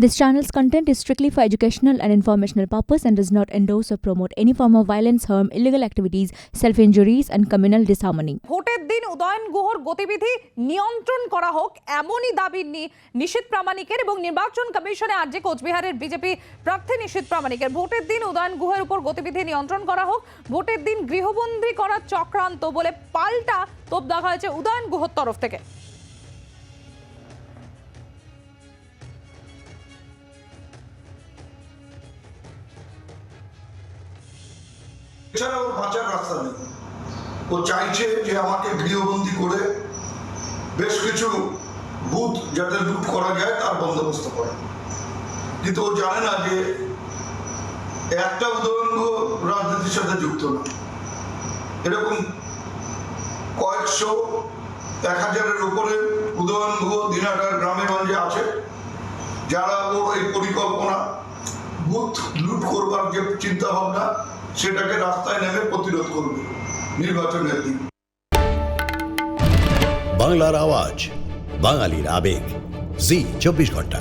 This channel's content is strictly for educational and informational purpose and does not endorse or promote any form of violence, harm, illegal activities, self-injuries and communal disharmony. ভোটের দিন উদয়ন গুহর গতিবিধি নিয়ন্ত্রণ করা হোক এমনই দাবি নি- নিশীথ প্রামাণিকের এবং নির্বাচন কমিশনে আর্জি কোচবিহারের বিজেপি প্রার্থী নিশীথ প্রামাণিকের ভোটের দিন উদয়ন গুহের উপর গতিবিধি নিয়ন্ত্রণ করা হোক ভোটের দিন গৃহবন্দী করার চক্রান্ত বলে পাল্টা তোপ দেখা হয়েছে উদয়ন গুহর তরফ থেকে এছাড়া ওর বাঁচার রাস্তা নেই। ও চাইছে যে আমাকে গৃহবন্দী করে বেশ কিছু বুথ যাতে লুট করা যায়, তার বন্দোবস্ত করে। কিন্তু ও জানে না যে একটা উদয়ঙ্গ রাজনীতির সাথে যুক্ত না। এরকম কয়েকশো, এক হাজারের উপরে উদয়ঙ্গ দিনাটার গ্রামে গঞ্জে আছে, যারা ওর এই পরিকল্পনা বুথ লুট করবার যে চিন্তা ভাবনা সেটাকে রাস্তায় নেমে প্রতিরোধ করবে নির্বাচনের দিন বাংলার আওয়াজ বাঙালির আবেগ। জি চব্বিশ ঘণ্টা।